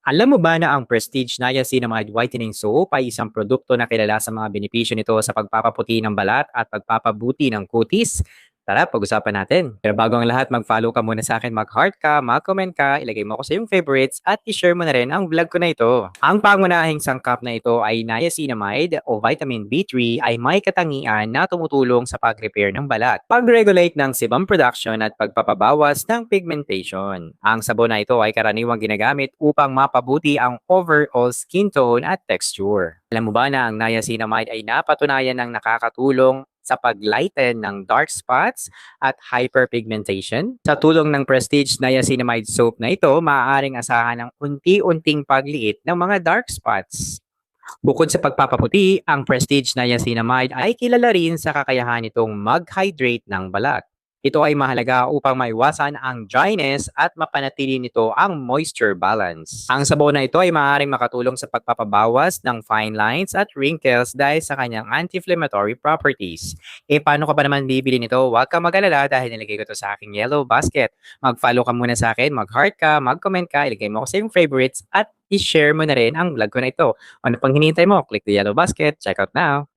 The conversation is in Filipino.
Alam mo ba na ang Prestige Niacinamide Whitening Soap ay isang produkto na kilala sa mga benepisyo nito sa pagpapaputi ng balat at pagpapabuti ng kutis? Tara, pag-usapan natin. Pero bago ang lahat, mag-follow ka muna sa akin, mag-heart ka, mag-comment ka, ilagay mo ko sa iyong favorites at i-share mo na rin ang vlog ko na ito. Ang pangunahing sangkap na ito ay niacinamide o vitamin B3 ay may katangian na tumutulong sa pag-repair ng balat, pag-regulate ng sebum production at pagpapabawas ng pigmentation. Ang sabon na ito ay karaniwang ginagamit upang mapabuti ang overall skin tone at texture. Alam mo ba na ang niacinamide ay napatunayan ng nakakatulong sa pag-lighten ng dark spots at hyperpigmentation. Sa tulong ng Prestige Niacinamide Soap na ito, maaaring asahan ng unti-unting pagliit ng mga dark spots. Bukod sa pagpapaputi, ang Prestige Niacinamide ay kilala rin sa kakayahan nitong mag-hydrate ng balat. Ito ay mahalaga upang maiwasan ang dryness at mapanatili nito ang moisture balance. Ang sabon na ito ay maaaring makatulong sa pagpapabawas ng fine lines at wrinkles dahil sa kanyang anti-inflammatory properties. E paano ka ba naman bibili nito? Huwag ka mag-alala dahil nilagay ko ito sa aking yellow basket. Mag-follow ka muna sa akin, mag-heart ka, mag-comment ka, ilagay mo ko sa iyong favorites at i-share mo na rin ang vlog ko na ito. Ano pang hinihintay mo? Click the yellow basket. Check out now!